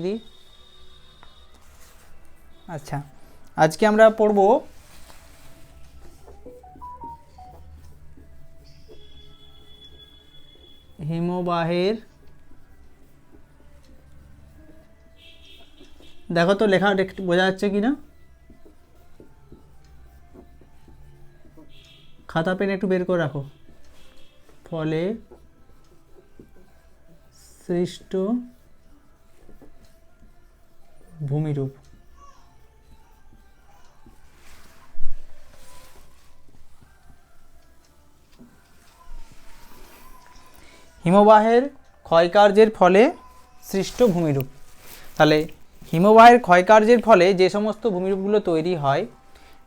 দিই আচ্ছা আজকে আমরা পড়ব হিমবাহের দেখো তো লেখা বোঝা যাচ্ছে কি না খাতা পেন একটু বের করে রাখো। ফলে সৃষ্ট ভূমিরূপ। হিমবাহের ক্ষয়কার্যের ফলে সৃষ্ট ভূমিরূপ। তাহলে হিমবাহের ক্ষয়কার্যের ফলে যে সমস্ত ভূমিরূপগুলো তৈরি হয়,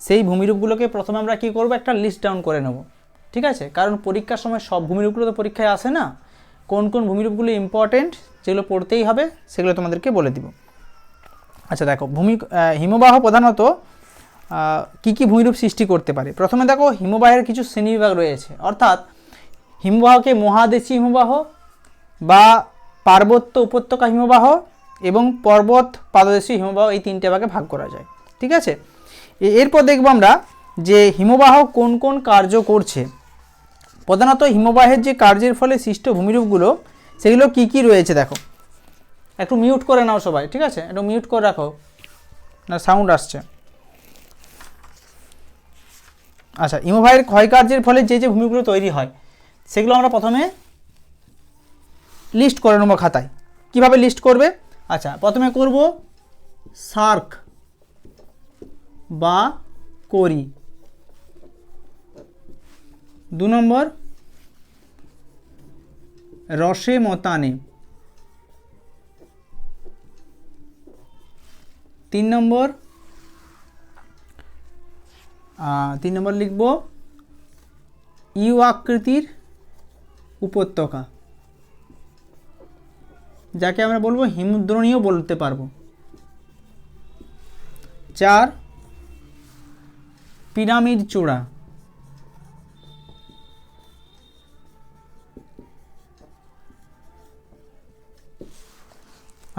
সেই ভূমিরূপগুলোকে প্রথমে আমরা কি করব? একটা লিস্ট ডাউন করে নেব। ঠিক আছে? কারণ পরীক্ষার সময় সব ভূমিরূপগুলো তো পরীক্ষায় আসে না। কোন কোন ভূমিরূপগুলো ইম্পর্টেন্ট যেগুলো পড়তেই হবে, সেগুলো তোমাদেরকে বলে দিব। আচ্ছা দেখো, ভূমি হিমবাহ প্রধানত কি কি ভূমিরূপ সৃষ্টি করতে পারে? প্রথমে দেখো, হিমবাহের কিছু শ্রেণীবিভাগ রয়েছে। অর্থাৎ, হিমবাহকে মহাদেশী হিমবাহ বা পার্বত্য উপত্যকা হিমবাহ এবং পর্বত পাদদেশী হিমবাহ এই তিনটে ভাগে ভাগ করা যায়। ঠিক আছে? এরপর দেখব আমরা যে হিমবাহ কোন কোন কার্য করছে। প্রধানত হিমবাহের যে কার্যের ফলে সৃষ্ট ভূমিরূপগুলো, সেগুলো কি কি রয়েছে, দেখো। একটু মিউট করে নাও সবাই, ঠিক আছে? একটু মিউট করে রাখো। না সাউন্ড আসছে। আচ্ছা হিমবাহের ক্ষয়কার্যের ফলে যে যে ভূমিগুলো তৈরি হয়, সেগুলো আমরা প্রথমে লিস্ট করে নেব খাতায়। কীভাবে লিস্ট করবে? আচ্ছা প্রথমে করব সার্ক বা করি। দু নম্বর, রসে মতানে। তিন নম্বর। তিন নম্বর লিখব, ইউ আকৃতির উপত্যকা। যাকে আমরা বলব হিমদ্রোণীয় বলতে পারব। চার, পিরামিড চূড়া।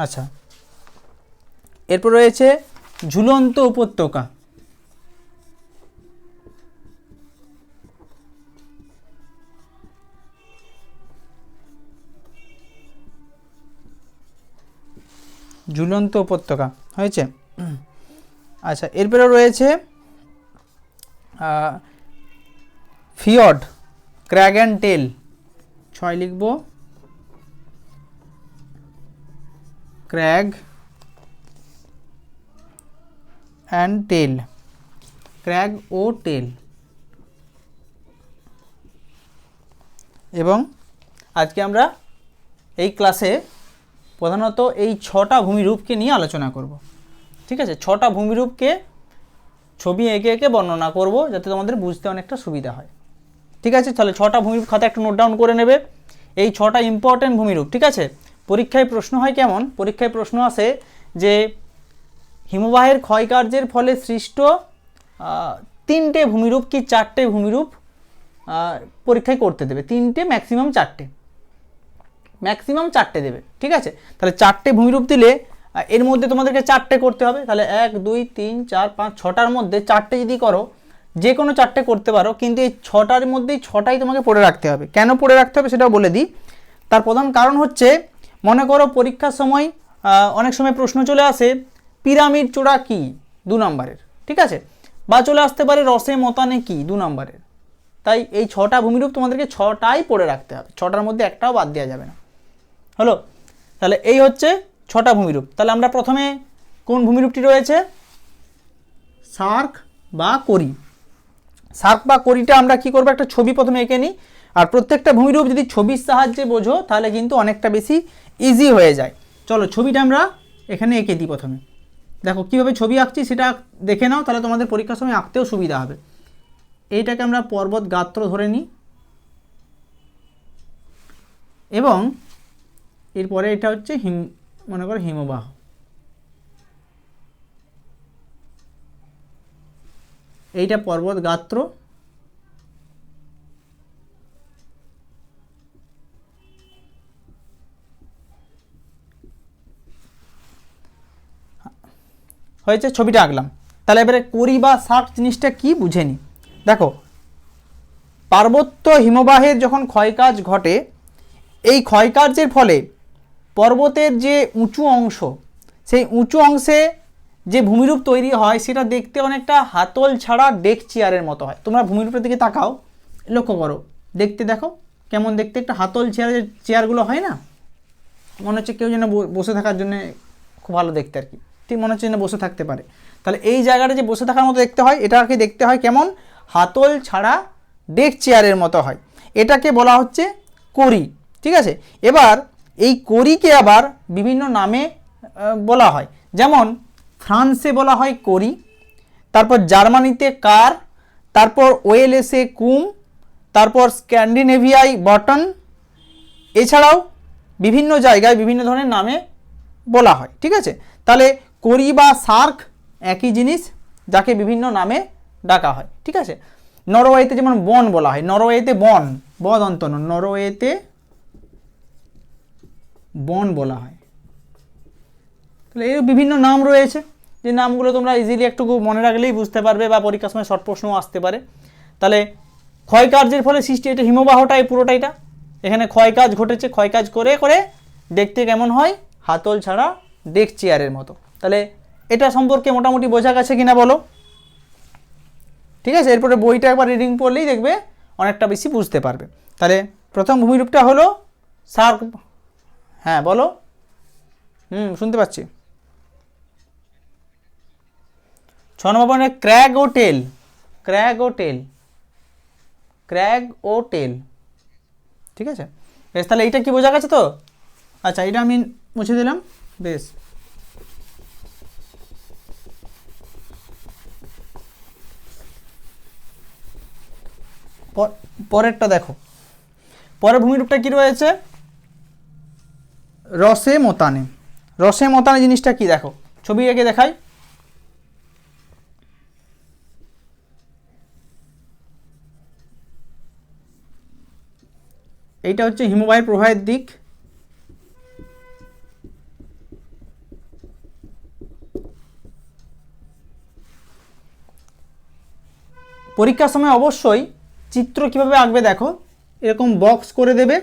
আচ্ছা এরপর রয়েছে ঝুলন্ত উপত্যকা। ঝুলন্ত উপত্যকা, হয়েছে? আচ্ছা এরপরে রয়েছে ফিয়ড, ক্র্যাগ অ্যান্ড টেল। ছয় লিখব। ক্র্যাগ অ্যান্ড টেল ক্র্যাগ ও টেল এবং আজকে আমরা এই ক্লাসে প্রধানত এই ছটা ভূমিরূপকে নিয়ে আলোচনা করব। ঠিক আছে? ছটা ভূমিরূপকে ছবি এঁকে এঁকে বর্ণনা করব যাতে তোমাদের বুঝতে অনেকটা সুবিধা হয়। ঠিক আছে? তাহলে ছটা ভূমিরূপ খাতা একটু নোট ডাউন করে নেবে। এই ছটা ইম্পর্টেন্ট ভূমিরূপ, ঠিক আছে? পরীক্ষায় প্রশ্ন হয় কেমন? পরীক্ষায় প্রশ্ন আসে যে হিমবাহের ক্ষয়কার্যের ফলে সৃষ্ট তিনটে ভূমিরূপ কি চারটে ভূমিরূপ পরীক্ষায় করতে দেবে? তিনটে ম্যাক্সিমাম চারটে। ম্যাক্সিমাম চারটে দেবে, ঠিক আছে? তাহলে চারটে ভূমিরূপ দিলে এর মধ্যে তোমাদেরকে চারটে করতে হবে। তাহলে এক, দুই, তিন, চার, পাঁচ, ছটার মধ্যে চারটে যদি করো যে কোনো চারটে করতে পারো, কিন্তু এই ছটার মধ্যেই ছটাই তোমাকে পড়ে রাখতে হবে। কেন পড়ে রাখতে হবে সেটাও বলে দিই। তার প্রধান কারণ হচ্ছে, মনে করো পরীক্ষার সময় অনেক সময় প্রশ্ন চলে আসে পিরামিড চূড়া কি? দু নম্বরের, ঠিক আছে? বা চলে আসতে পারে রসে মতানে কি? দু নম্বরের। তাই এই ছটা ভূমিরূপ তোমাদেরকে ছটাই পড়ে রাখতে হবে। ছটার মধ্যে একটাও বাদ দেওয়া যাবে না। হলো? তাহলে এই হচ্ছে ছটা ভূমিরূপ। তাহলে আমরা প্রথমে কোন ভূমিরূপটি রয়েছে? সার্ক বা করি। সার্ক বা করিটা আমরা কি করব? একটা ছবি প্রথমে এঁকে নিই। আর প্রত্যেকটা ভূমিরূপ যদি ছবির সাহায্যে বোঝো, তাহলে কিন্তু অনেকটা বেশি ইজি হয়ে যায়। চলো ছবিটা আমরা এখানে এঁকে দিই প্রথমে। দেখো, কীভাবে ছবি আঁকছি সেটা দেখে নাও, তাহলে তোমাদের পরীক্ষার সময় আঁকতেও সুবিধা হবে। এইটাকে আমরা পর্বত গাত্র ধরে নিই। এবং এরপরে এটা হচ্ছে হিম, মনে করো হিমবাহ। এইটা পর্বত গাত্র। হয়েছে, ছবিটা আঁকলাম। তাহলে এবারে করি বা শাক জিনিসটা কি বুঝে নি? দেখো, পার্বত্য হিমবাহের যখন ক্ষয়কাজ ঘটে, এই ক্ষয়কার্যের ফলে পর্বতের যে উঁচু অংশ, সেই উঁচু অংশে যে ভূমিরূপ তৈরি হয়, সেটা দেখতে অনেকটা হাতল ছাড়া ডেক চেয়ারের মতো হয়। তোমরা ভূমিরূপের দিকে তাকাও, লক্ষ্য করো। দেখতে দেখো, কেমন দেখতে একটা হাতল চেয়ারের চেয়ারগুলো হয় না? মনে হচ্ছে কেউ যেন বসে থাকার জন্য খুব ভালো দেখতে আর কি। ঠিক মনে হচ্ছে যেন বসে থাকতে পারে। তাহলে এই জায়গাটা যে বসে থাকার মতো দেখতে হয়, এটাকে দেখতে হয় কেমন? হাতল ছাড়া ডেক চেয়ারের মতো হয়। এটাকে বলা হচ্ছে করি ঠিক আছে? এবার এই করিকে আবার বিভিন্ন নামে বলা হয়। যেমন ফ্রান্সে বলা হয় করি তারপর জার্মানিতে কার, তারপর ওয়েলএসে কুম, তারপর স্ক্যান্ডিনেভিয়ায় বটন, এছাড়াও বিভিন্ন জায়গায় বিভিন্ন ধরনের নামে বলা হয়, ঠিক আছে? তাহলে করি বা সার্ক একই জিনিস যাকে বিভিন্ন নামে ডাকা হয়, ঠিক আছে? নরওয়েতে যেমন বন বলা হয়, নরওয়েতে বন, বদ অন্তন নরওয়েতে বন বলা হয়। তাহলে এর বিভিন্ন নাম রয়েছে, যে নামগুলো তোমরা ইজিলি একটু মনে রাখলেই বুঝতে পারবে বা পরীক্ষার সময় শর্ট প্রশ্নও আসতে পারে। তাহলে ক্ষয়কার্যের ফলে সৃষ্টি এটা হিমবাহটাই পুরোটা এটা। এখানে ক্ষয়কাজ ঘটেছে ক্ষয়কাজ করে করে দেখতে কেমন হয়? হাতল ছাড়া ডেক চেয়ারের মতো। তাহলে এটা সম্পর্কে মোটামুটি বোঝা গেছে কিনা বলো? ঠিক আছে? এরপরে বইটা একবার রিডিং পড়লেই দেখবে অনেকটা বেশি বুঝতে পারবে। তাহলে প্রথম ভূমিরূপটা হলো সার্ক হ্যাঁ বলো। হুম, শুনতে পাচ্ছি। ছ নম্বর ক্র্যাগ ও টেল। ক্র্যাগ ও টেল। ক্র্যাগ ও টেল। ঠিক আছে? বেশ, তাহলে এইটা কি বোঝা গেছে তো? আচ্ছা এটা আমি মুছে দিলাম। বেশ। পরেরটা দেখো। পরের ভূমিরূপটা কি রয়েছে? রসে মতানে। রসে মতানে জিনিসটা কি দেখো? ছবি এঁকে দেখাই। এইটা হচ্ছে হিমবাহের প্রবাহের দিক। পরীক্ষার সময় অবশ্যই চিত্র কীভাবে আঁকবে দেখো? এরকম বক্স করে দেবে।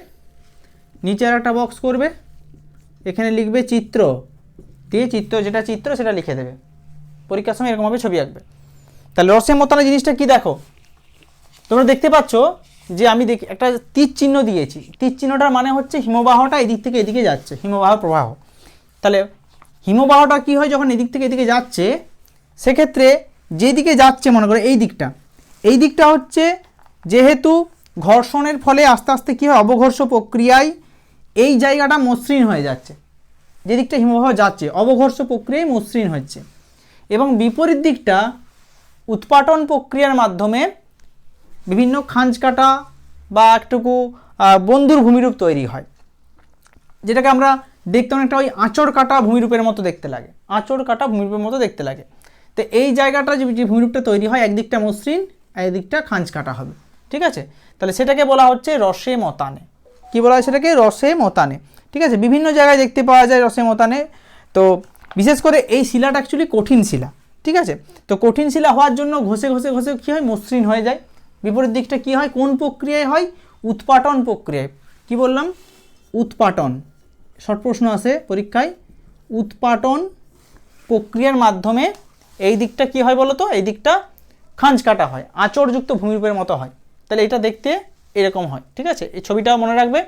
নিচে আর একটা বক্স করবে। এখানে লিখবে চিত্র। দিয়ে চিত্র, যেটা চিত্র, সেটা লিখে দেবে। পরীক্ষার সময় এরকমভাবে ছবি আঁকবে। তাহলে রসে মতানো জিনিসটা কি দেখো? তোমরা দেখতে পাচ্ছ যে আমি দেখি, একটা তীর চিহ্ন দিয়েছি। তীর চিহ্নটার মানে হচ্ছে হিমবাহটা এদিক থেকে এদিকে যাচ্ছে, হিমবাহ প্রবাহ। তাহলে হিমবাহটা কি হয় যখন এদিক থেকে এদিকে যাচ্ছে? সেক্ষেত্রে যেদিকে যাচ্ছে, মনে করো, এই দিকটা। এই দিকটা হচ্ছে যেহেতু ঘর্ষণের ফলে আস্তে আস্তে কী হয়, অবঘর্ষ প্রক্রিয়ায় এই জায়গাটা মসৃণ হয়ে যাচ্ছে। যে দিকটা হিমবাহ যাচ্ছে, অবঘর্ষ প্রক্রিয়ায় মসৃণ হচ্ছে। এবং বিপরীত দিকটা উৎপাটন প্রক্রিয়ার মাধ্যমে বিভিন্ন খাঁজ কাটা বা একটুকু বন্ধুর ভূমিরূপ তৈরি হয়। যেটাকে আমরা দেখতে অনেকটা ওই আঁচড় কাটা ভূমিরূপের মতো দেখতে লাগে। আঁচড় কাটা ভূমিরূপের মতো দেখতে লাগে। তো এই জায়গাটা যে ভূমিরূপটা তৈরি হয়, একদিকটা মসৃণ একদিকটা খাঁজ কাটা হবে। ঠিক আছে? তাহলে সেটাকে বলা হচ্ছে রসে মতানে। কি বলা হয় সেটাকে? রসে মতানে। ঠিক আছে? বিভিন্ন জায়গায় দেখতে পাওয়া যায় রসে মতানে। তো বিশেষ করে এই শিলাটা অ্যাকচুয়ালি কঠিন শিলা। ঠিক আছে? তো কঠিন শিলা হওয়ার জন্য ঘষে ঘষে ঘষে কী হয়? মসৃণ হয়ে যায়। বিপরীত দিকটা কি হয়? কোন প্রক্রিয়ায় হয়? উৎপাটন প্রক্রিয়ায়। কি বললাম? উৎপাটন। শর্ট প্রশ্ন আসে পরীক্ষায়। উৎপাটন প্রক্রিয়ার মাধ্যমে এই দিকটা কি হয় বলো তো এই দিকটা খাঁজ কাটা হয়। আঁচড়যুক্ত ভূমিরূপের মতো হয়। তাহলে এটা দেখতে এরকম হয়, ঠিক আছে? এই ছবিটা মনে রাখবে।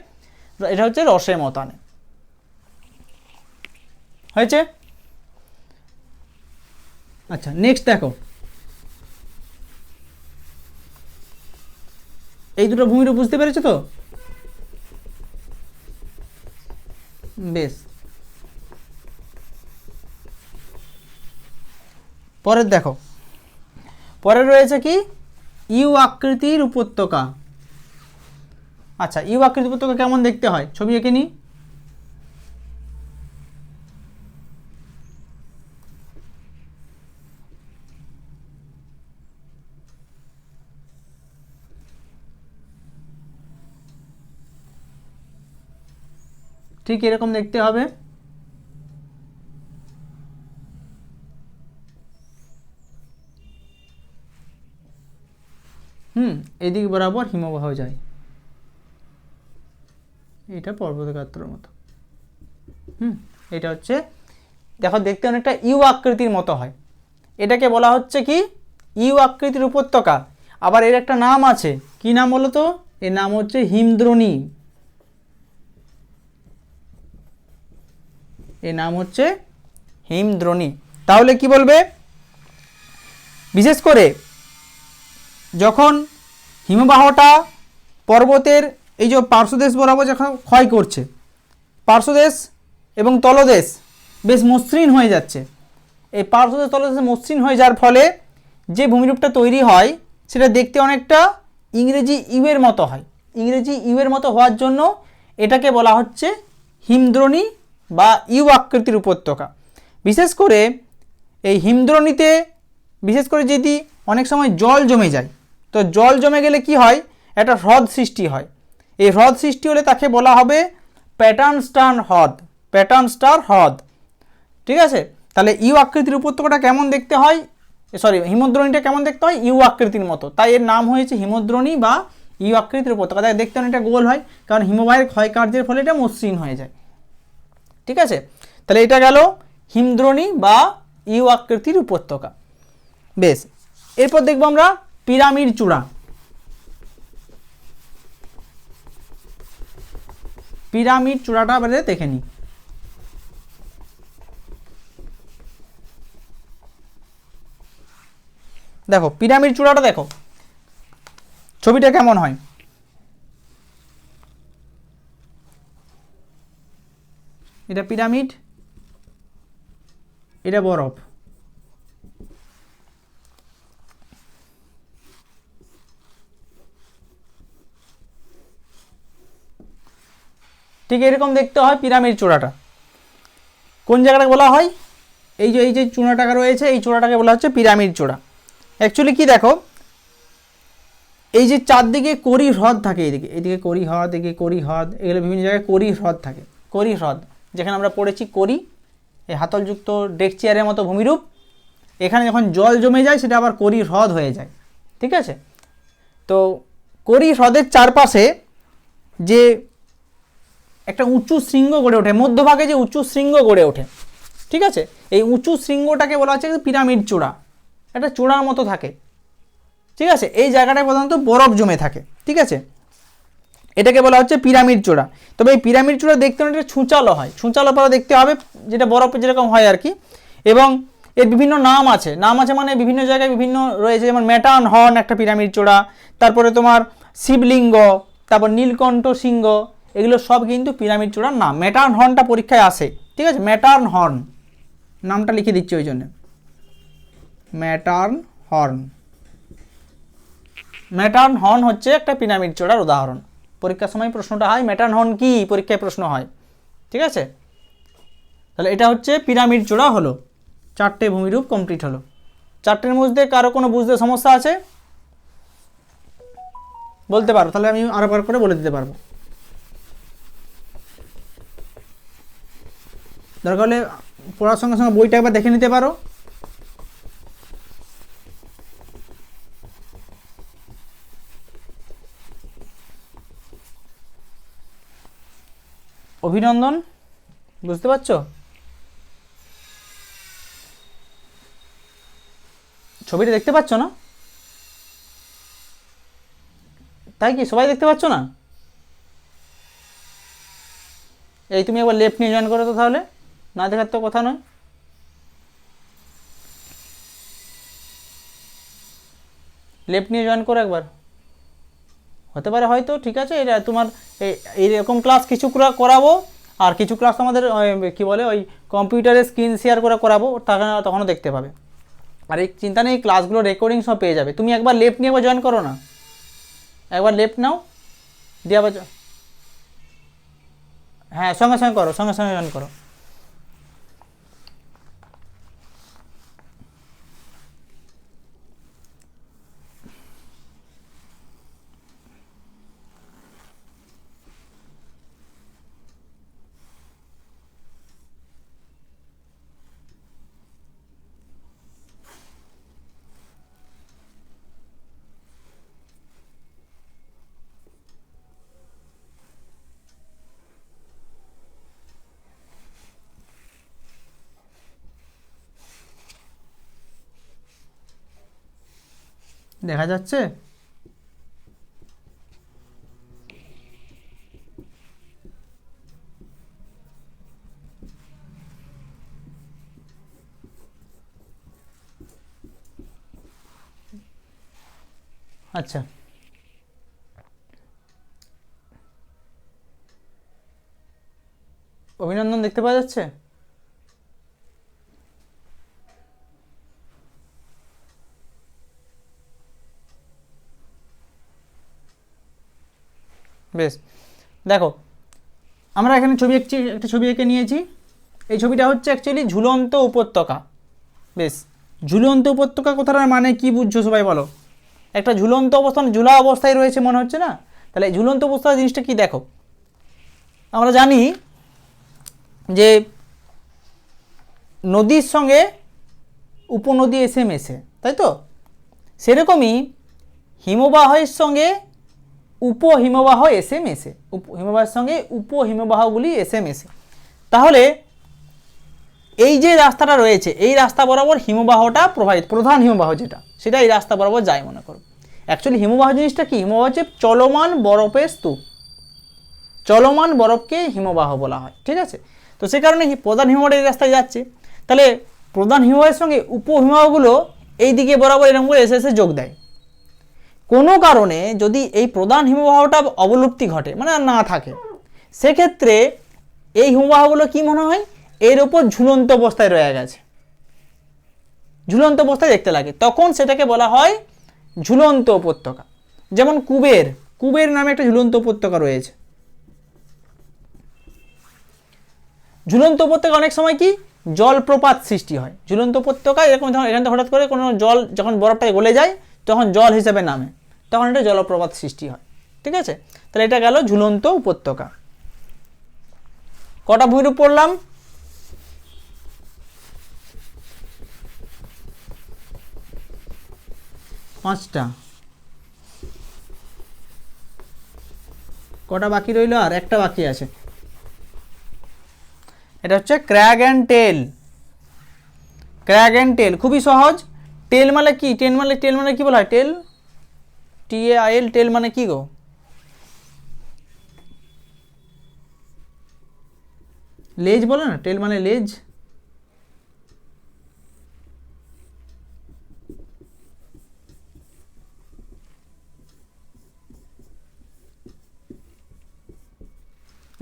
এটা হচ্ছে রসে মতানে। হয়েছে? আচ্ছা নেক্সট দেখো। এই দুটো ভূমিরূপ বুঝতে পেরেছ তো? বেশ। পরের দেখো। পরে রয়েছে কি? ইউ আকৃতির উপত্যকা। আচ্ছা ইউ আকৃতির উপত্যকা কেমন দেখতে হয়? ছবি এঁকে নিই। ঠিক এরকম দেখতে হবে। হুম, এদিক বরাবর হিমবাহ যায়। এটা পর্বতগাত্রর মতো। হুম, এটা হচ্ছে, দেখো দেখতে অনেকটা ইউ আকৃতির মতো হয়। এটাকে বলা হচ্ছে কি? ইউ আকৃতির উপত্যকা। আবার এর একটা নাম আছে। কি নাম বলো তো? এর নাম হচ্ছে হিমদ্রোণী। এর নাম হচ্ছে হিমদ্রোণী। তাহলে কি বলবে? বিশেষ করে যখন হিমবাহটা পর্বতের এই যে পার্শ্বদেশ বরাবর যখন ক্ষয় করছে, পার্শ্বদেশ এবং তলদেশ বেশ মসৃণ হয়ে যাচ্ছে। এই পার্শ্বদেশ, তলদেশে মসৃণ হয়ে যাওয়ার ফলে যে ভূমিরূপটা তৈরি হয়, সেটা দেখতে অনেকটা ইংরেজি ইউয়ের মতো হয়। ইংরেজি ইউয়ের মতো হওয়ার জন্য এটাকে বলা হচ্ছে হিমদ্রোণী বা ইউ আকৃতির উপত্যকা। বিশেষ করে এই হিমদ্রোণীতে, বিশেষ করে যদি অনেক সময় জল জমে যায় তো জল জমে গেলে কি হয়? একটা হ্রদ সৃষ্টি হয়। এই হ্রদ সৃষ্টি হলে তাকে বলা হবে প্যাটার্ন স্টার হ্রদ, প্যাটার্ন স্টার হ্রদ। ঠিক আছে? তাহলে ইউ আকৃতির উপত্যকাটা কেমন দেখতে হয়? সরি, হিমদ্রণীটা কেমন দেখতে হয়? ইউ আকৃতির মতো। তাই এর নাম হয়েছে হিমদ্রণী বা ইউ আকৃতির উপত্যকা। তাই দেখতে অনেকটা গোল হয়, কারণ হিমবাহের ক্ষয়কার্যের ফলে এটা মসৃণ হয়ে যায়। ঠিক আছে? তাহলে এটা গেল হিমদ্রণী বা ইউ আকৃতির উপত্যকা। বেশ, এরপর দেখব আমরা পিরামিড চূড়া। পিরামিড চূড়াটা এবারে দেখে নিই দেখো, পিরামিড চূড়াটা দেখো। ছবিটা কেমন হয়? এটা পিরামিড, এটা বরফ। ঠিক এরকম দেখতে হয় পিরামিড চূড়াটা। কোন জায়গাটাকে বলা হয়? এই যে এই যে চূড়াটাকে রয়েছে, এই চূড়াটাকে বলা হচ্ছে পিরামিড চূড়া। অ্যাকচুয়ালি কি দেখো? এই যে চারদিকে করি হ্রদ থাকে এইদিকে এদিকে করি হ্রদ, এদিকে করি হ্রদ, এগুলো বিভিন্ন জায়গায় করি হ্রদ থাকে। করি হ্রদ, যেখানে আমরা পড়েছি করি। এই হাতলযুক্ত ডেক চেয়ারের মতো ভূমিরূপ। এখানে যখন জল জমে যায়, সেটা আবার করি হ্রদ হয়ে যায়। ঠিক আছে? তো করি হ্রদের চারপাশে যে একটা উঁচু শৃঙ্গ গড়ে ওঠে, মধ্যভাগে যে উঁচু শৃঙ্গ গড়ে ওঠে, ঠিক আছে? এই উঁচু শৃঙ্গটাকে বলা হচ্ছে পিরামিড চূড়া, একটা চূড়ার মতো থাকে, ঠিক আছে? এই জায়গাটায় প্রধানত বরফ জমে থাকে, ঠিক আছে? এটাকে বলা হচ্ছে পিরামিড চূড়া। তবে এই পিরামিড চূড়া দেখতে অনেকটা ছুঁচালো হয় ছুঁচালো পরে দেখতে হবে যেটা বরফে যেরকম হয় আর কি। এবং এর বিভিন্ন নাম আছে নাম আছে মানে বিভিন্ন জায়গায় বিভিন্ন রয়েছে, যেমন ম্যাটান হর্ন একটা পিরামিড চূড়া, তারপরে তোমার শিবলিঙ্গ, তারপর নীলকণ্ঠ সিংহ এগুলো সব কিন্তু পিরামিড চূড়ার নাম। ম্যাটার্ন হর্নটা পরীক্ষায় আসে ঠিক আছে? ম্যাটার্ন হর্ন নামটা লিখে দিচ্ছি ওই জন্য। ম্যাটার্ন হর্ন ম্যাটার্ন হর্ন হচ্ছে একটা পিরামিড চূড়ার উদাহরণ। পরীক্ষার সময় প্রশ্নটা হয় ম্যাটার্ন হর্ন কি? পরীক্ষায় প্রশ্ন হয়। ঠিক আছে? তাহলে এটা হচ্ছে পিরামিড চূড়া হলো। চারটে ভূমিরূপ কমপ্লিট হলো। চারটের মধ্যে কারও কোনো বুঝতে সমস্যা আছে? বলতে পারো। তাহলে আমি আরও করে বলে দিতে পারব। দরকার হলে পড়ার সঙ্গে সঙ্গে বইটা একবার দেখে নিতে পারো। অভিনন্দন, বুঝতে পারছ? ছবিটা দেখতে পাচ্ছ না? তাই কি সবাই দেখতে পাচ্ছ না? এই তুমি একবার লেফট নিয়ে জয়েন করো তো তাহলে। না দেখার তো কথা নয়। লেফট নিয়ে জয়েন করো একবার। হতে পারে হয়তো, ঠিক আছে, এটা তোমার এই- এইরকম ক্লাস কিছু করাবো, আর কিছু ক্লাস আমাদের কি বলে, ওই কম্পিউটারে স্ক্রিন শেয়ার করে করাবো তখন তখনও দেখতে পাবে। আর এই চিন্তা নেই ক্লাসগুলো রেকর্ডিং সব পেয়ে যাবে। তুমি একবার লেফট নিয়ে জয়েন করো না। একবার লেফট নাও, দিয়ে আবার হ্যাঁ সঙ্গে সঙ্গে করো, সঙ্গে সঙ্গে জয়েন করো। দেখা যাচ্ছে? আচ্ছা। অভিনন্দন দেখতে পাওয়া যাচ্ছে? বেশ। দেখো, আমরা এখানে ছবি একটি, একটা ছবি এঁকে নিয়েছি। এই ছবিটা হচ্ছে অ্যাকচুয়ালি ঝুলন্ত উপত্যকা। বেশ, ঝুলন্ত উপত্যকা কোথাটার মানে কি বুঝছ সবাই বলো? একটা ঝুলন্ত অবস্থান, ঝুলা অবস্থায় রয়েছে মনে হচ্ছে না? তাহলে এই ঝুলন্ত অবস্থা জিনিসটা কি দেখো? আমরা জানি যে নদীর সঙ্গে উপনদী এসে মেশে তাই তো? সেরকমই হিমবাহের সঙ্গে উপহিমবাহ এসে মেশে হিমবাহের সঙ্গে উপহিমবাহগুলি এসে মেশে তাহলে এই যে রাস্তাটা রয়েছে, এই রাস্তা বরাবর হিমবাহটা প্রবাহিত, প্রধান হিমবাহ যেটা, সেটা এই রাস্তা বরাবর যায় মনে করো। অ্যাকচুয়ালি হিমবাহ জিনিসটা কি? হিমবাহ হচ্ছে চলমান বরফের স্তূপ। চলমান বরফকে হিমবাহ বলা হয়, ঠিক আছে? তো সে কারণে প্রধান হিমবাহ এই রাস্তায় যাচ্ছে। তাহলে প্রধান হিমবাহের সঙ্গে উপহিমবাহগুলো এই দিকে বরাবর এরকম করে এসে এসে যোগ দেয়। কোনো কারণে যদি এই প্রধান হিমবাহটা অবলুপ্তি ঘটে মানে না থাকে, সেক্ষেত্রে এই হিমবাহগুলো কি মনে হয়? এর ওপর ঝুলন্ত অবস্থায় রয়ে গেছে। ঝুলন্ত অবস্থায় দেখতে লাগে। তখন সেটাকে বলা হয় ঝুলন্ত উপত্যকা। যেমন কুবের কুবের নামে একটা ঝুলন্ত উপত্যকা রয়েছে। ঝুলন্ত উপত্যকা অনেক সময় কি? জলপ্রপাত সৃষ্টি হয়। ঝুলন্ত উপত্যকা, এরকম যখন এখান থেকে হঠাৎ করে কোনো জল যখন বরফটায় গলে যায়, তখন জল হিসেবে নামে। তখন এটা জলপ্রপাত সৃষ্টি হয়। ঠিক আছে? তাহলে এটা গেল ঝুলন্ত উপত্যকা। কটা ভূমিরূপ পড়লাম? পাঁচটা। কটা বাকি রইল? আর একটা বাকি আছে। এটা হচ্ছে crag and tail. Crag and tail, খুবই সহজ। টেল মানে কি? টেল মানে টেল মানে কি বলা হয়? Tail T I L tail মানে কি গো? লেজ বলে না? টেল মানে লেজ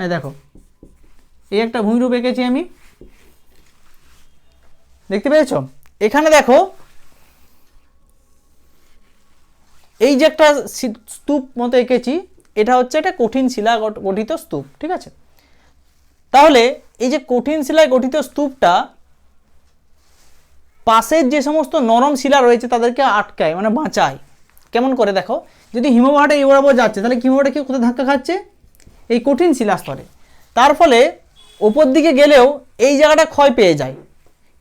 এই দেখো, এই একটা ভূমিরূপ এঁকেছি আমি। দেখতে পেয়েছ? এখানে দেখো এই যে একটা স্তূপ মতো এঁকেছি, এটা হচ্ছে একটা কঠিন শিলা গঠিত স্তূপ, ঠিক আছে? তাহলে এই যে কঠিন শিলায় গঠিত স্তূপটা, পাশের যে সমস্ত নরম শিলা রয়েছে তাদেরকে আটকায় মানে বাঁচায়। কেমন করে দেখো? যদি হিমবাহটা এই বরাবর যাচ্ছে, তাহলে হিমবাহটা কি কোথায় ধাক্কা খাচ্ছে? এই কঠিন শিলাস্তরে। তার ফলে ওপর দিকে গেলেও এই জায়গাটা ক্ষয় পেয়ে যায়।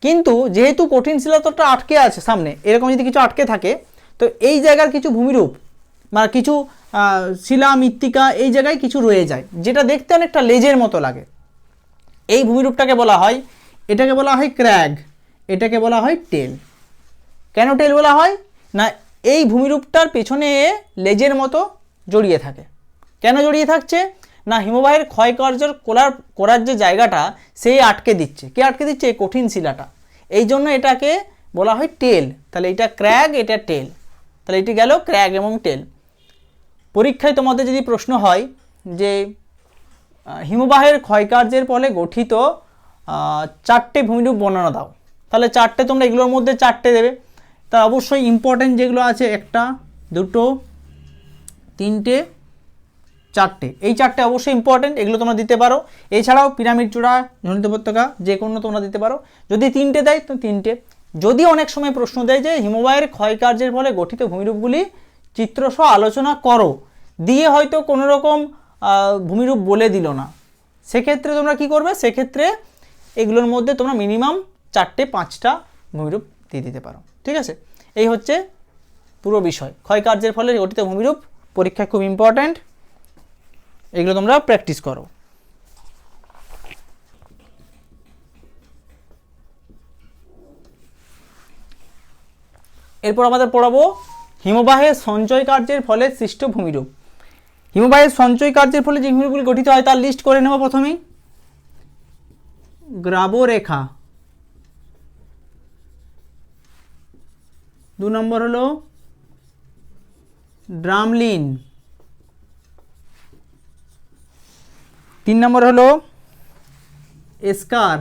কিন্তু যেহেতু কঠিন শিলা শিলাস্তরটা আটকে আছে সামনে, এরকম যদি কিছু আটকে থাকে তো এই জায়গার কিছু ভূমিরূপ মানে কিছু শিলা, মৃত্তিকা, এই জায়গায় কিছু রয়ে যায়, যেটা দেখতে অনেকটা লেজের মতো লাগে। এই ভূমিরূপটাকে বলা হয়, এটাকে বলা হয় ক্র্যাগ, এটাকে বলা হয় টেল। কেন টেল বলা হয়? না, এই ভূমিরূপটার পেছনে লেজের মতো জড়িয়ে থাকে। কেন জড়িয়ে থাকছে? না, হিমবাহের ক্ষয়কার্যর করার করার যে জায়গাটা সেই আটকে দিচ্ছে। কে আটকে দিচ্ছে? এই কঠিন শিলাটা। এই জন্য এটাকে বলা হয় টেল। তাহলে এটা ক্র্যাগ, এটা টেল। তাহলে এটি গেল ক্র্যাগ এবং টেল। পরীক্ষায় তোমাদের যদি প্রশ্ন হয় যে হিমবাহের ক্ষয়কার্যের ফলে গঠিত চারটে ভূমিরূপ বর্ণনা দাও। তাহলে চারটে তোমরা এগুলোর মধ্যে চারটে দেবে। তা অবশ্যই ইম্পর্টেন্ট যেগুলো আছে একটা, দুটো, তিনটে, চারটে। এই চারটে অবশ্যই ইম্পর্টেন্ট এগুলো তোমরা দিতে পারো। এছাড়াও পিরামিড চূড়া ঝুলিত উপত্যকা যে কোনো তোমরা দিতে পারো। যদি তিনটে দেয়, তো তিনটে। যদি অনেক সময় প্রশ্ন দেয় যে হিমবাহের ক্ষয়কার্যের ফলে গঠিত ভূমিরূপগুলি চিত্রসহ আলোচনা করো, দিয়ে হয়তো কোনো রকম ভূমিরূপ বলে দিল না, সেক্ষেত্রে তোমরা কি করবে? সেক্ষেত্রে এগুলোর মধ্যে তোমরা মিনিমাম চারটে পাঁচটা ভূমিরূপ দিয়ে দিতে পারো, ঠিক আছে? এই হচ্ছে পুরো বিষয়। ক্ষয়কার্যের ফলে গঠিত ভূমিরূপ পরীক্ষায় খুব ইম্পর্ট্যান্ট এগুলো তোমরা প্র্যাকটিস করো। এরপর আমাদের পড়াবো হিমবাহের সঞ্চয় কার্যের ফলে সৃষ্ট ভূমিরূপ। হিমবাহের সঞ্চয় কার্যের ফলে যে ভূমিরূপগুলি গঠিত হয়, তার লিস্ট করে নেব প্রথমেই। গ্রাবরেখা। দু নম্বর হলো ড্রামলিন। তিন নম্বর হলো এসকার।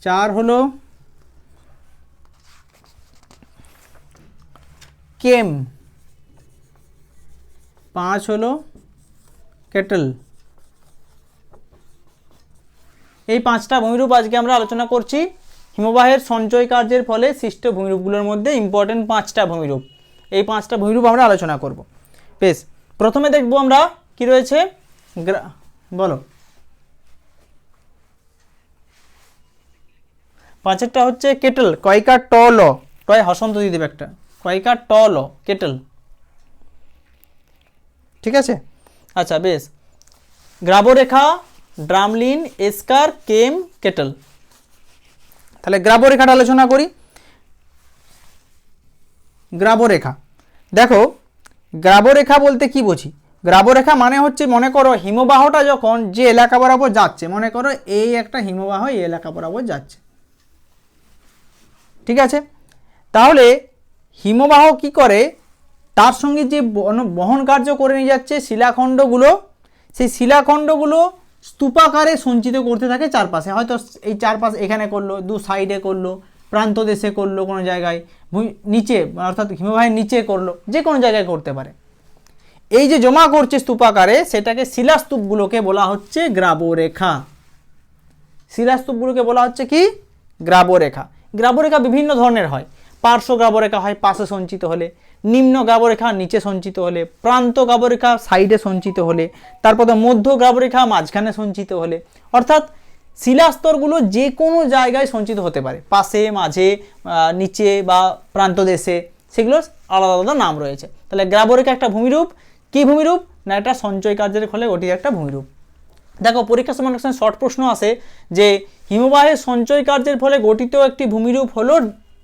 চার হলো কেম। পাঁচ হলো কেটল। এই পাঁচটা ভূমিরূপ আজকে আমরা আলোচনা করছি। হিমবাহের সঞ্চয় কার্যের ফলে সৃষ্ট ভূমিরূপগুলোর মধ্যে ইম্পর্টেন্ট পাঁচটা ভূমিরূপ। এই পাঁচটা ভূমিরূপ আমরা আলোচনা করব। বেশ, প্রথমে দেখব আমরা কি রয়েছে? গ্রা- বলো। পাঁচেরটা হচ্ছে কেটল, কয়কা ট ল টয় হসন্ত দিয়ে দেবে একটা। কয়কা ট ল কেটল। ঠিক আছে? আচ্ছা বেশ। গ্রাবরেখা, ড্রামলিন, এসকার, কেম, কেটল। তাহলে গ্রাবরেখাটা আলোচনা করি। গ্রাবরেখা। দেখো, গ্রাবরেখা বলতে কি বুঝি? গ্রাবরেখা মানে হচ্ছে, মনে করো, হিমবাহটা যখন যে এলাকা বরাবর যাচ্ছে, মনে করো, এই একটা হিমবাহ এই এলাকা বরাবর যাচ্ছে। ঠিক আছে? তাহলে হিমবাহ কি করে? তার সঙ্গে যে বহন- কার্য করে নিয়ে যাচ্ছে শিলাখণ্ডগুলো, সেই শিলাখণ্ডগুলো স্তূপাকারে সঞ্চিত করতে থাকে চারপাশে। হয়তো এই চারপাশে এখানে করল, দু সাইডে করল, প্রান্ত দেশে করল কোনো জায়গায় নিচে, অর্থাৎ হিমবাহের নিচে করল, যে কোনো জায়গায় করতে পারে। এই যে জমা করছে স্তূপাকারে, সেটাকে শিলাস্তূপগুলোকে বলা হচ্ছে গ্রাবরেখা। শিলাস্তূপগুলোকে বলা হচ্ছে কি? গ্রাবরেখা। গ্রাবরেখা বিভিন্ন ধরনের হয়। পার্শ্ব গ্রাবরেখা হয় পাশে সঞ্চিত হলে, নিম্ন গ্রাবরেখা নিচে সঞ্চিত হলে, প্রান্ত গ্রাবরেখা সাইডে সঞ্চিত হলে, তারপর মধ্য গ্রাবরেখা মাঝখানে সঞ্চিত হলে। অর্থাৎ শিলাস্তরগুলো যে কোনো জায়গায় সঞ্চিত হতে পারে। পাশে, মাঝে নিচে বা প্রান্ত দেশে সেগুলো আলাদা আলাদা নাম রয়েছে। তাহলে গ্রাবরেখা একটা ভূমিরূপ। কী ভূমিরূপ? না একটা সঞ্চয় কার্যের ফলে ওটি একটা ভূমিরূপ। দেখো, পরীক্ষার সময় অনেক সময় শর্ট প্রশ্ন আসে যে, হিমবাহের সঞ্চয় কার্যের ফলে গঠিত একটি ভূমিরূপ হলো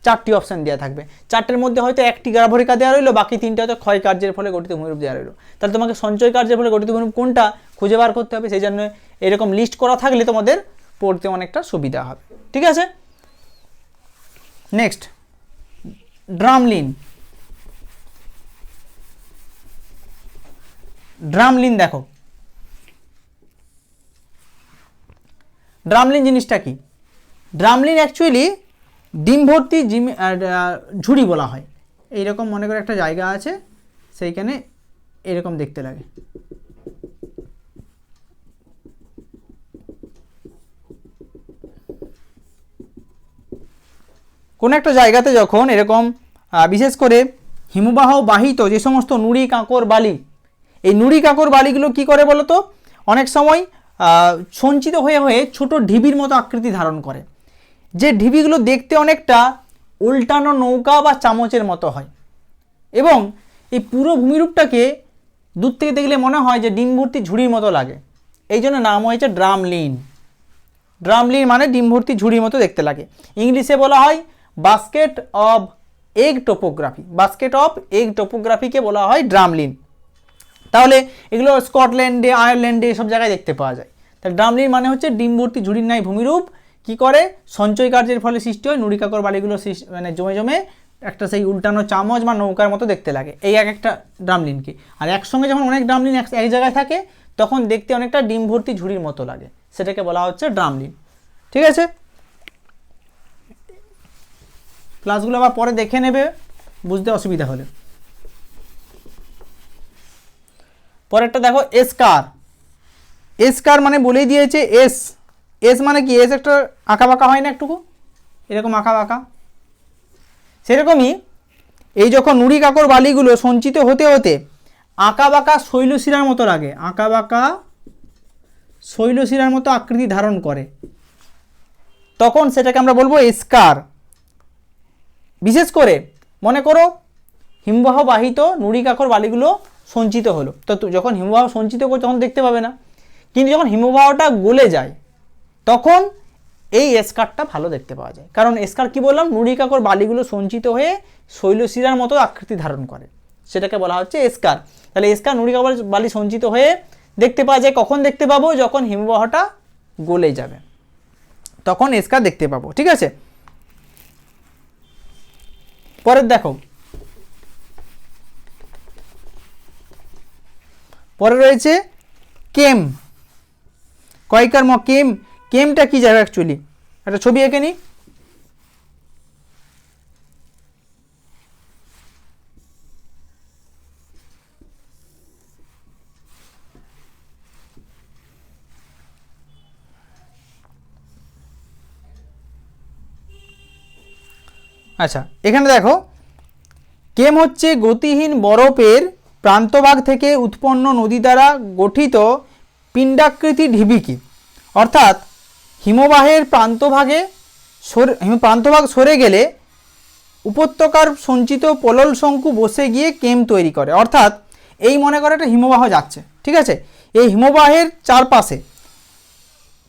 চারটি অপশান দেওয়া থাকবে। চারটের মধ্যে হয়তো একটি গ্রাভরিকা দেওয়া রইল, বাকি তিনটা হয়তো ক্ষয় কার্যের ফলে গঠিত ভূমিরূপ দেওয়া রইল। তাহলে তোমাকে সঞ্চয় কার্যের ফলে গঠিত ভূমিরূপ কোনটা খুঁজে বার করতে হবে, সেই জন্য এরকম লিস্ট করা থাকলে তোমাদের পড়তে অনেকটা সুবিধা হবে। ঠিক আছে? নেক্সট ড্রামলিন ড্রামলিন দেখো ড্রামলিন জিনিসটা কি? ড্রামলিন অ্যাকচুয়ালি ডিম ভর্তি জিম ঝুড়ি বলা হয়। এইরকম মনে করে একটা জায়গা আছে, সেইখানে এরকম দেখতে লাগে। কোনো একটা জায়গাতে যখন এরকম বিশেষ করে হিমবাহ বাহিত যে সমস্ত নুড়ি কাঁকর বালি, এই নুড়ি কাঁকর বালিগুলো কি করে বলো তো অনেক সময় সঞ্চিত হয়ে হয়ে ছোট ঢিবির মতো আকৃতি ধারণ করে। যে ঢিবিগুলো দেখতে অনেকটা উল্টানো নৌকা বা চামচের মতো হয়। এবং এই পুরো ভূমিরূপটাকে দূর থেকে দেখলে মনে হয় যে ডিম ভর্তি ঝুড়ির মতো লাগে। এই জন্য নাম হয়েছে ড্রামলিন। ড্রামলিন মানে ডিম ভর্তি ঝুড়ির মতো দেখতে লাগে। ইংলিশে বলা হয় basket of egg topography basket of egg টোপোগ্রাফিকে বলা হয় ড্রামলিন। তাহলে এগুলো স্কটল্যান্ডে, আয়ারল্যান্ডে এসব জায়গায় দেখতে পাওয়া যায়। তাহলে ড্রামলিন মানে হচ্ছে ডিম ভর্তি ঝুড়ির ন্যায় ভূমিরূপ। কি করে? সঞ্চয় কার্যের ফলে সৃষ্টি হয় নুড়ি কাকর বালিগুলো মানে জমে জমে একটা সেই উল্টানো চামচ বা নৌকার মতো দেখতে লাগে। এই এক একটা ড্রামলিনকে। আর একসঙ্গে যখন অনেক ড্রামলিন এক এক জায়গায় থাকে, তখন দেখতে অনেকটা ডিম ভর্তি ঝুড়ির মতো লাগে। সেটাকে বলা হচ্ছে ড্রামলিন। ঠিক আছে? ক্লাসগুলো আবার পরে দেখে নেবে, বুঝতে অসুবিধা হলে। পরেরটা দেখো এসকার এসকার মানে বলেই দিয়েছে এস এস মানে কি? এস একটা আঁকা বাঁকা হয় না একটুকু? এরকম আঁকা বাঁকা সেরকমই এই যখন নুড়ি কাকর বালিগুলো সঞ্চিত হতে হতে আঁকা বাঁকা শৈলশিরার মতো লাগে। আঁকা বাঁকা শৈলশিরার মতো আকৃতি ধারণ করে। তখন সেটাকে আমরা বলব এসকার বিশেষ করে মনে করো হিমবাহ বাহিত নুড়ি কাকর বালিগুলো সঞ্চিত হলো। তো যখন হিমবাহ সঞ্চিত করে তখন দেখতে পাবে না। কিন্তু যখন হিমবাহটা গলে যায়, তখন এই এসকারটা ভালো দেখতে পাওয়া যায়। কারণ এসকার কি বললাম? নুড়িকাকর বালিগুলো সঞ্চিত হয়ে শৈলশিরার মতো আকৃতি ধারণ করে। সেটাকে বলা হচ্ছে এসকার। তাহলে এসকার, নুড়িকাকর বালি সঞ্চিত হয়ে দেখতে পাওয়া যায়। কখন দেখতে পাবো? যখন হিমবাহটা গলে যাবে। তখন এসকার দেখতে পাবো। ঠিক আছে? পরের দেখো। পরে রয়েছে কেম। কয়কার ম কেম? কেমটা কি যাবে অ্যাকচুয়ালি একটা ছবি এঁকে নি। আচ্ছা এখানে দেখো, কেম হচ্ছে গতিহীন বরফের প্রান্তভাগ থেকে উৎপন্ন নদী দ্বারা গঠিত পিণ্ডাকৃতি ঢিবিকি। অর্থাৎ হিমবাহের প্রান্তভাগে সরে প্রান্তভাগ সরে গেলে উপত্যকার সঞ্চিত পলল শঙ্কু বসে গিয়ে কেম তৈরি করে। অর্থাৎ এই মনে করে একটা হিমবাহ যাচ্ছে, ঠিক আছে? এই হিমবাহের চারপাশে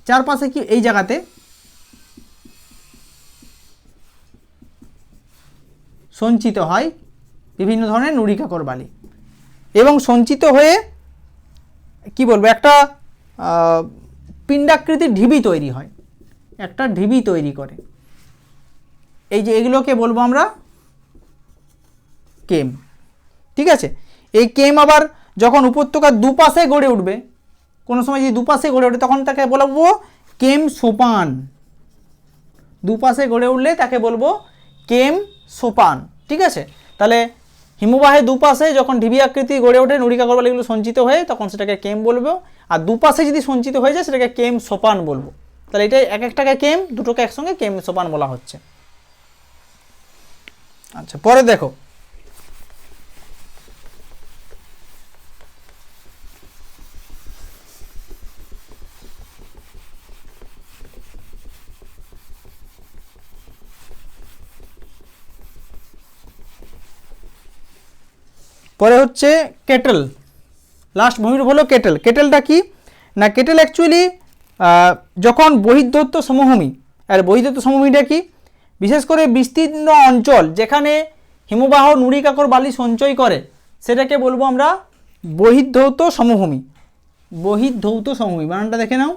চারপাশে কি এই জায়গাতে? সঞ্চিত হয় বিভিন্ন ধরনের নুড়িকাকর বালি। এবং সঞ্চিত হয়ে, কি বলব, একটা পিণ্ডাকৃতির ঢিবি তৈরি হয়। একটা ঢিবি তৈরি করে। এই যে এগুলোকে বলব আমরা কেম। ঠিক আছে? এই কেম আবার যখন উপত্যকার দুপাশে গড়ে উঠবে, কোনো সময় যদি দুপাশে গড়ে ওঠে, তখন তাকে বলব কেম সোপান। দুপাশে গড়ে উঠলে তাকে বলব কেম সোপান। ঠিক আছে? তাহলে হিমবাহের দুপাশে যখন ঢিবি আকৃতি গড়ে ওঠে নুড়িকা এগুলো সঞ্চিত হয়ে, তখন সেটাকে কেম বলব। আর দুপাশে যদি সঞ্চিত হয়ে যায়, সেটাকে কেম সোপান বলব। তাহলে এটা এক একটাকে কেম, দুটোকে একসঙ্গে কেম সোপান বলা হচ্ছে। আচ্ছা পরে দেখো। পরে হচ্ছে কেটেল। লাস্ট ভূমির হলো কেটেল। কেটেলটা কি? না, কেটেল অ্যাকচুয়ালি যখন বহির্দত্ত সমভূমি, আর বহির্দত্ত সমভূমিটা কি? বিশেষ করে বিস্তীর্ণ অঞ্চল যেখানে হিমবাহ নুড়ি নুড়িকাকর বালি সঞ্চয় করে, সেটাকে বলব আমরা বহির্ধৌত সমভূমি। বহির্ধৌত সমভূমি, বানানটা দেখে নাও।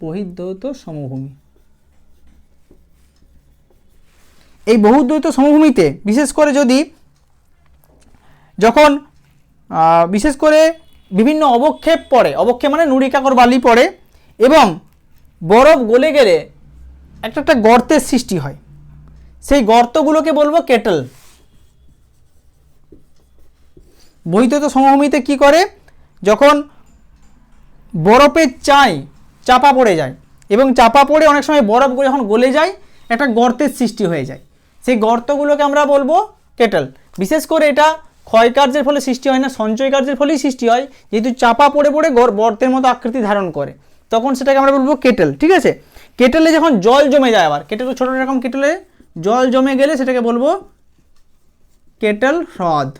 বহির্ধৌত সমভূমি। এই বহুদ্বৈত সমভূমিতে, বিশেষ করে যদি যখন বিশেষ করে বিভিন্ন অবক্ষেপ পড়ে, অবক্ষেপ মানে নুড়িকাকর বালি পড়ে এবং বরফ গলে গেলে একটা একটা গর্তের সৃষ্টি হয়। সেই গর্তগুলোকে বলব কেটল। বৈদ্যুত সমভূমিতে কি করে? যখন বরফের চাই চাপা পড়ে যায় এবং চাপা পড়ে অনেক সময় বরফগুলো যখন গলে যায়, একটা গর্তের সৃষ্টি হয়ে যায়। সেই গর্তগুলোকে আমরা বলব কেটল। বিশেষ করে এটা ক্ষয় কার্যের ফলে সৃষ্টি হয় না, সঞ্চয় কার্যের ফলেই সৃষ্টি হয়। যেহেতু চাপা পড়ে পড়ে গর- গর্তের মতো আকৃতি ধারণ করে। তখন সেটাকে আমরা বলব কেটেল, ঠিক আছে? কেটেলে যখন জল জমে যায় আবার, কেটেল ছোটো রকম কেটেলে জল জমে গেলে সেটাকে বলব কেটেল হ্রদ।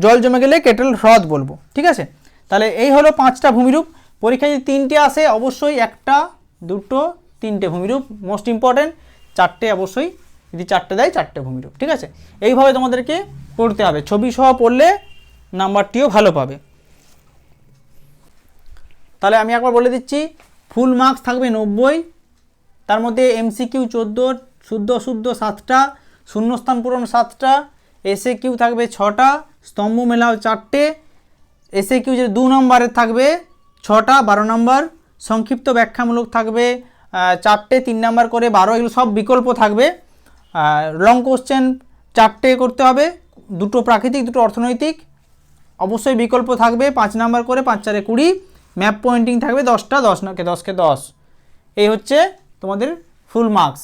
জল জমে গেলে কেটেল হ্রদ বলব, ঠিক আছে? তাহলে এই হলো পাঁচটা ভূমিরূপ। পরীক্ষায় যদি তিনটে আসে, অবশ্যই একটা, দুটো, তিনটে ভূমিরূপ মোস্ট ইম্পর্ট্যান্ট চারটে অবশ্যই, যদি চারটে দেয়, চারটে ভূমিরূপ, ঠিক আছে? এইভাবে তোমাদেরকে পড়তে হবে। ছবি সহ পড়লে নাম্বারটিও ভালো পাবে। তাহলে আমি একবার বলে দিচ্ছি ফুল মার্কস থাকবে নব্বই, তার মধ্যে এমসিকিউ চোদ্দ, শুদ্ধ শুদ্ধ সাতটা, শূন্যস্থান পূরণ সাতটা এসএ কিউ থাকবে ছটা, স্তম্ভ মেলাও চারটে এসএ কিউ যে দু নম্বরের থাকবে ছটা, বারো নম্বর, সংক্ষিপ্ত ব্যাখ্যামূলক থাকবে চারটে, তিন নাম্বার করে বারো, এগুলো সব বিকল্প থাকবে। লং কোশ্চেন চারটে করতে হবে। দুটো প্রাকৃতিক, দুটো অর্থনৈতিক। অবশ্যই বিকল্প থাকবে। পাঁচ নাম্বার করে পাঁচ চারে কুড়ি। ম্যাপ পয়েন্টিং থাকবে দশটা, দশ নাকে দশকে দশ। এই হচ্ছে তোমাদের ফুল মার্কস